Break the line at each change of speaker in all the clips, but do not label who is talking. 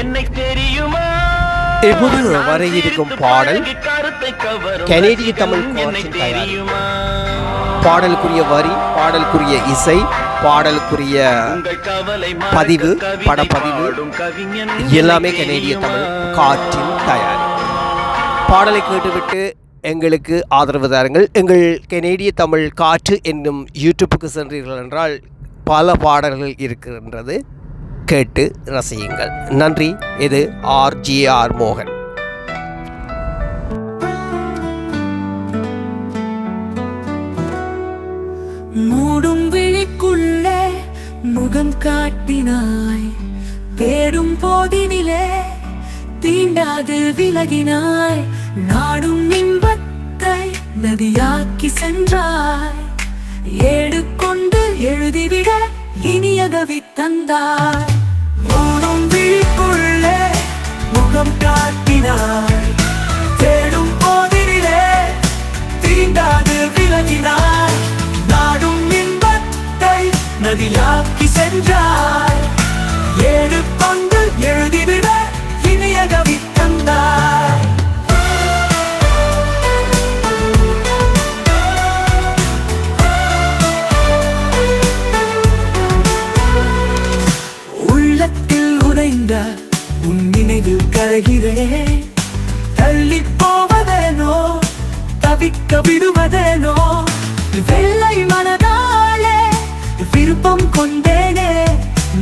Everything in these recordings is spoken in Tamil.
என்னை தெரியுமா?
இப்போது வர இருக்கும் பாடல் கனேடிய தமிழ்.
தெரியுமா?
பாடலுக்குரிய வரி பாடலுக்குரிய இசை பாடலுக்குரிய பதிவு, படப்பதிவு, எல்லாமே கனேடிய தமிழ்? காற்றின் தயாரிப்பு பாடலை கேட்டுவிட்டு எங்களுக்கு ஆதரவு தாருங்கள். எங்கள் கனேடிய தமிழ் காற்று என்னும் யூடியூப்புக்கு சென்றீர்கள் என்றால் பல பாடல்கள் இருக்கின்றது. கேட்டு ரசியுங்கள். நன்றி இது ஆர்ஜிஆர் மோகன்.
மூடும் விழிக்குள்ளே முகம் காட்டினாய். தேடும் போதினிலே தீண்டாது விலகினாய். நாடும் இன்பத்தை நதியாக்கி சென்றாய். ஏடு கொண்டு எழுதிவிட இனியகவி தந்தாய். மூடும் வீட்டுள்ளே முகம் காட்டினாய் உன் நினைவில் கரைகிறேன் தள்ளி போவதேனோ தவிக்க விடுவதேனோ வெள்ளை மனதாலே விருப்பம் கொண்டேனே.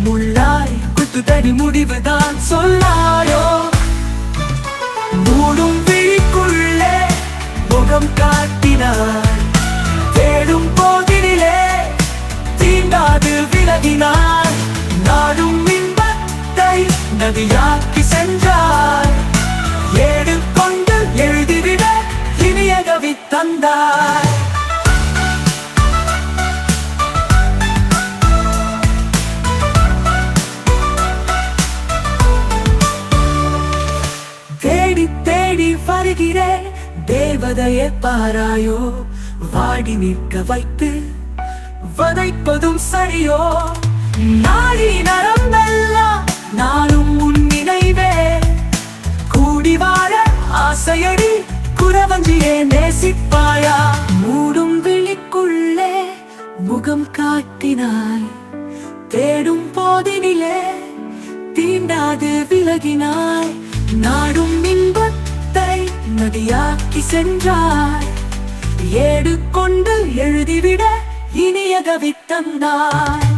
முள்ளாய் குத்துதடி முடிவுதான் சொல்லாயோ மூடும் விழிக்குள்ளே முகம் காட்டினார் தேடும் போதினிலே தீண்டாது விலகினார் நாடும் இன்பத்தை நதியாக்கி கவி தேடி தேடி வருகிறேன் தேவதையை பாராயோ. வாடி நிற்க வைத்து வதைப்பதும் சரியோ. நாடி நரம்பெல்லாம் நானும் உன் நினைவே. கூடி வாழ ஆசையடி குறவஞ்சியே நேசிப்ப முகம் காட்டினாய். தேடும் போதினிலே தீண்டாது விலகினாய். நாடும் இன்பத்தை நதியாக்கி சென்றாய். ஏடு கொண்டு எழுதிவிட இனிய கவி தந்தாய்.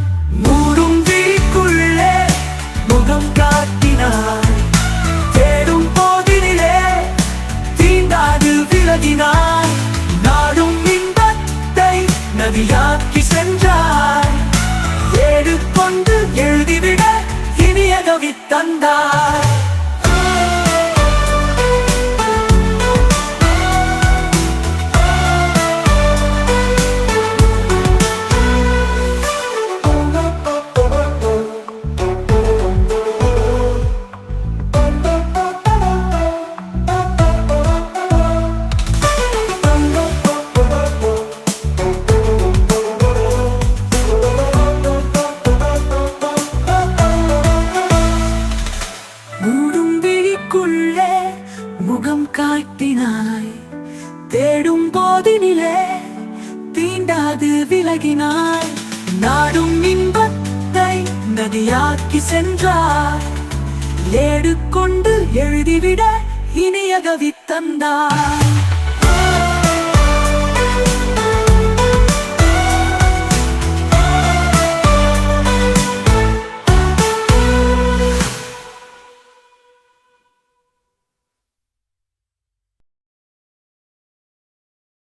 மூடும் விழிக்குள்ளே முகம் காட்டி நவியாக்கி நதியாக்கி சென்றாய். ஏடு கொண்டு எழுதிவிட இனிய கவி தந்தாய். காட்டினாய் தேடும் போதினிலே தீண்டாது விலகினாய். நாடும் இன்பத்தை நதியாக்கி சென்றாய். ஏடு கொண்டு எழுதிவிட இனிய கவி தந்தாய்.